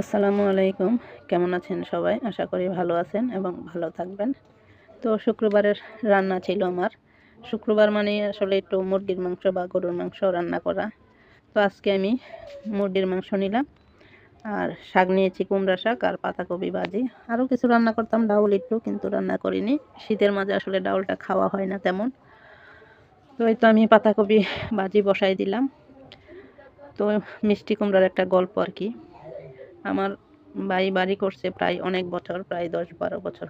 আসসালামু আলাইকুম। কেমন আছেন সবাই? আশা করি ভালো আছেন এবং ভালো থাকবেন। তো শুক্রবারের রান্না ছিল আমার। শুক্রবার মানে আসলে একটু মুরগির মাংস বা গরুর মাংস রান্না করা। তো আজকে আমি মুরগির মাংস নিলাম। আর শাক নিয়েছি কুমড়া শাক আর পাতাকপি ভাজি। আরও কিছু রান্না করতাম, ডাউল একটু, কিন্তু রান্না করিনি। শীতের মাঝে আসলে ডাউলটা খাওয়া হয় না তেমন। তো এই তো আমি পাতাকপি ভাজি বসাই দিলাম। তো মিষ্টি কুমড়ার একটা গল্প আর কি। আমার ভাই বাড়ি করছে প্রায় অনেক বছর, প্রায় দশ বারো বছর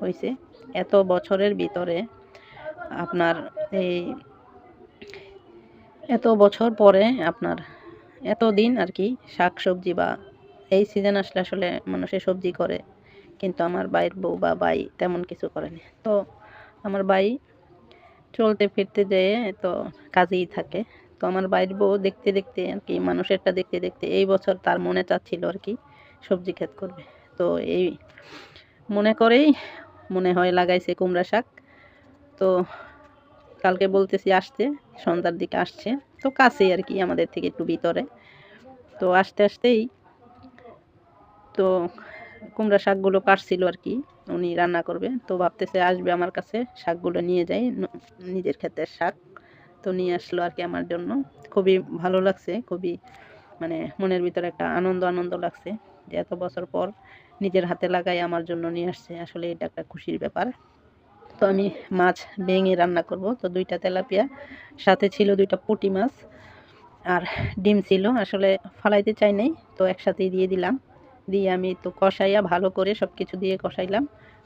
হয়েছে এত বছরের ভিতরে আপনার এই এত বছর পরে আপনার এত দিন আর কি শাক সবজি বা এই সিজন আসলে আসলে মানুষে সবজি করে, কিন্তু আমার বাইর বউ বা বাই তেমন কিছু করেনি তো আমার বাই চলতে ফিরতে যেয়ে তো কাজেই থাকে। তো আমার বাইর বউ দেখতে দেখতে আর কি, মানুষেরটা দেখতে দেখতে এই বছর তার মনে চাচ্ছিল আর কি সবজি ক্ষেত করবে। তো এই মনে করেই মনে হয় লাগাইছে কুমড়া শাক। তো কালকে বলতেছি আসতে, সন্ধ্যার দিকে আসছে। তো কাছেই আর কি আমাদের থেকে একটু ভিতরে। তো আসতে আসতেই তো কুমড়া শাকগুলো কাটছিল আর কি, উনি রান্না করবে। তো ভাবতেছে আসবে আমার কাছে, শাকগুলো নিয়ে যাই নিজের ক্ষেতের শাক। তো নিয়ে আসলো আর কি আমার জন্য। খুবই ভালো লাগছে, খুবই মানে মনের ভিতরে একটা আনন্দ আনন্দ লাগছে যে এত বছর পর নিজের হাতে লাগাই আমার জন্য নিয়ে আসছে। আসলে এটা একটা খুশির ব্যাপার। তো আমি মাছ ভেঙে রান্না করব। তো দুইটা তেলাপিয়া, সাথে ছিল দুইটা পুটি মাছ আর ডিম ছিল। আসলে ফালাইতে চাই নাই, তো একসাথেই দিয়ে দিলাম। দিয়ে আমি তো কষাইয়া ভালো করে সব কিছু দিয়ে কষাইলাম।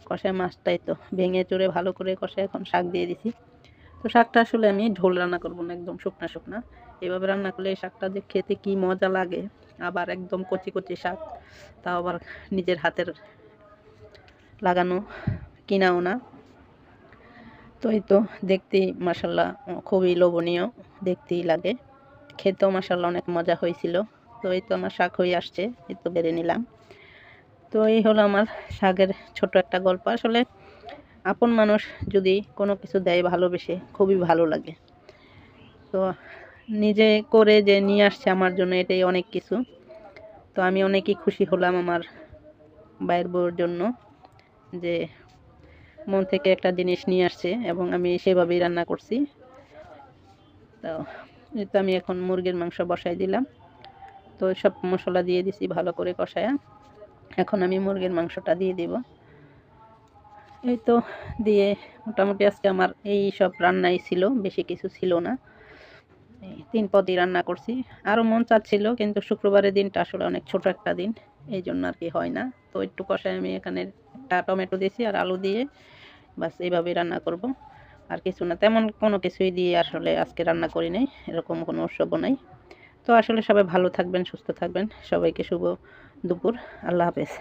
কষায় মাছটাই তো ভেঙে চড়ে ভালো করে কষায় এখন শাক দিয়ে দিছি। তো শাকটা আসলে আমি ঝোল রান্না করব না, একদম শুকনা শুকনা। এভাবে রান্না করলে এই শাকটা যে খেতে কি মজা লাগে, আবার একদম কচি কচি শাক, তাও আবার নিজের হাতের লাগানো কিনাও না। তো এই তো দেখতেই মাসাল্লাহ খুবই লোভনীয়, দেখতেই লাগে। খেতেও মাসাল্লাহ অনেক মজা হয়েছিল। তো এই তো আমার শাক হয়ে আসছে, এই তো বেড়ে নিলাম। তো এই হলো আমার শাকের ছোট একটা গল্প। আসলে আপন মানুষ যদি কোনো কিছু দেয় ভালোবেসে, খুবই ভালো লাগে। তো নিজে করে যে নিয়ে আসছে আমার জন্য এটাই অনেক কিছু। তো আমি অনেকই খুশি হলাম আমার বাইর বউর জন্য যে মন থেকে একটা জিনিস নিয়ে আসছে এবং আমি সেভাবেই রান্না করছি। তো তো আমি এখন মুরগির মাংস বসাই দিলাম। তো সব মশলা দিয়ে দিছি ভালো করে কষায়া। এখন আমি মুরগির মাংসটা দিয়ে দিব। এই তো দিয়ে মোটামুটি আজকে আমার এই সব রান্নাই ছিল, বেশি কিছু ছিল না। তিন পদই রান্না করছি। আরও মন চাচ্ছিল, কিন্তু শুক্রবারের দিনটা আসলে অনেক ছোট একটা দিন, এই জন্য আর কি হয় না। তো একটু কষায় আমি এখানে একটা টমেটো দিয়েছি আর আলু দিয়ে বাস এইভাবেই রান্না করব। আর কিছু না, তেমন কোনো কিছুই দিয়ে আসলে আজকে রান্না করি নাই, এরকম কোনো উৎসবও নাই। তো আসলে সবাই ভালো থাকবেন, সুস্থ থাকবেন। সবাইকে শুভ দুপুর, আল্লাহ হাফেজ।